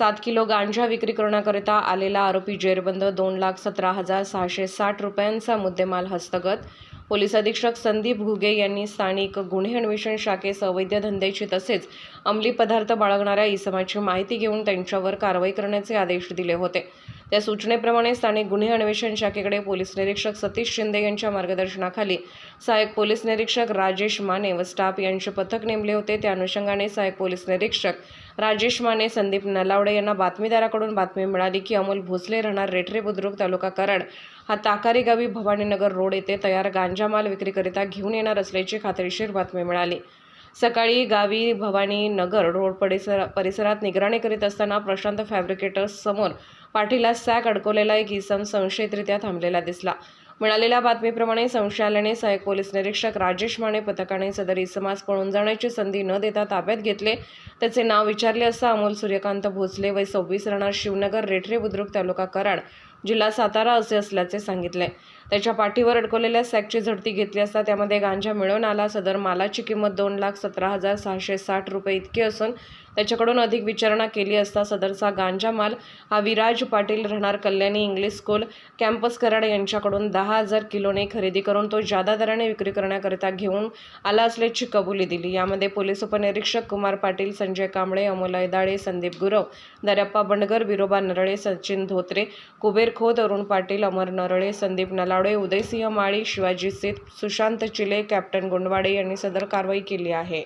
सात किलो गांजा विक्री करण्याकरिता आलेला आरोपी जेरबंद दोन लाख सतरा हजार सहाशे साठ रुपयांचा मुद्देमाल हस्तगत. पोलीस अधीक्षक संदीप घुगे यांनी स्थानिक गुन्हे अन्वेषण शाखेस अवैध धंद्याची तसेच अंमली पदार्थ बाळगणाऱ्या इसमाची माहिती घेऊन त्यांच्यावर कारवाई करण्याचे आदेश दिले होते. त्या सूचनेप्रमाणे स्थानिक गुन्हे अन्वेषण शाखेकडे पोलीस निरीक्षक सतीश शिंदे यांच्या मार्गदर्शनाखाली सहाय्यक पोलीस निरीक्षक राजेश माने व स्टाफ यांचे पथक नेमले होते. त्या अनुषंगाने सहाय्यक पोलीस निरीक्षक राजेश माने संदीप नलावडे यांना बातमीदाराकडून बातमी मिळाली की अमोल भोसले राहणार रेठरे बुद्रुक तालुका कराड. हा ताकारी गावी भवानीनगर रोड येथे तयार गांजा माल विक्रीकरिता घेऊन येणार असल्याची खात्रीशीर बातमी मिळाली. सकाळी गावी भवानी नगर रोड परिसर परिसरात निगराणी करीत असताना प्रशांत फॅब्रिकेटर्स समोर पाठीला सॅक अडकवलेला एक इसम संशयितरित्या थांबलेला दिसला. मिळालेल्या बातमीप्रमाणे संशयालयाने सहाय्यक पोलीस निरीक्षक राजेश माने पथकाने सदर इसमास पळून जाण्याची संधी न देता ताब्यात घेतले. त्याचे नाव विचारले असता अमोल सूर्यकांत भोसले वय सव्वीस राहणार शिवनगर रेठरे बुद्रुक तालुका कराड जिल्हा सातारा असे असल्याचे सांगितले. त्याच्या पाठीवर अडकवलेल्या सॅकची झडती घेतली असता त्यामध्ये गांजा मिळून आला. सदर मालाची किंमत दोन लाख सतरा हजार सहाशे साठ रुपये इतकी असून त्याच्याकडून अधिक विचारणा केली असता सदरचा गांजा माल हा विराज पाटील राहणार Kalyani English school campus Karad यांच्याकडून दहा हजार किलोने खरेदी करून तो जादा दराने विक्री करण्याकरिता घेऊन आला असल्याची कबुली दिली. यामध्ये पोलीस उपनिरीक्षक कुमार पाटील संजय कांबळे अमोल ऐदाळे संदीप गुरव दर्याप्पा बंडगर बिरोबा नरळे सचिन धोत्रे कुबेर खोत अरुण पाटील अमर नरळे संदीप नलावडे उदयसिंह माळी शिवाजी सेत सुशांत चिले कॅप्टन गुंडवाडे यांनी सदर कारवाई केली आहे.